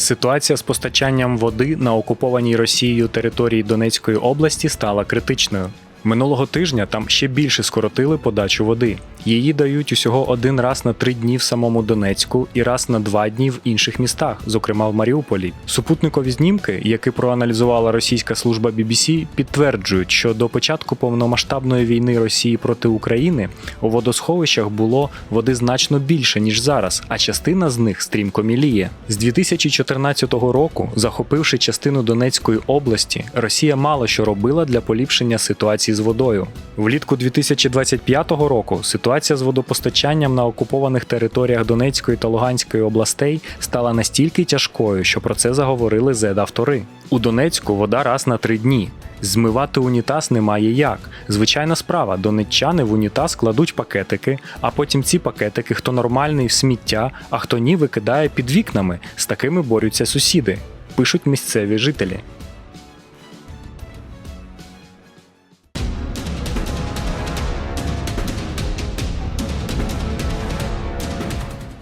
Ситуація з постачанням води на окупованій Росією території Донецької області стала критичною. Минулого тижня там ще більше скоротили подачу води. Її дають усього один раз на три дні в самому Донецьку і раз на два дні в інших містах, зокрема в Маріуполі. Супутникові знімки, які проаналізувала російська служба BBC, підтверджують, що до початку повномасштабної війни Росії проти України у водосховищах було води значно більше ніж зараз, а частина з них стрімко міліє. З 2014 року, захопивши частину Донецької області, Росія мало що робила для поліпшення ситуації з водою. Влітку 2025 року ситуація з водопостачанням на окупованих територіях Донецької та Луганської областей стала настільки тяжкою, що про це заговорили зет-автори. У Донецьку вода раз на три дні. Змивати унітаз немає як. Звичайна справа, донеччани в унітаз кладуть пакетики, а потім ці пакетики хто нормальний в сміття, а хто ні викидає під вікнами. З такими борються сусіди, пишуть місцеві жителі.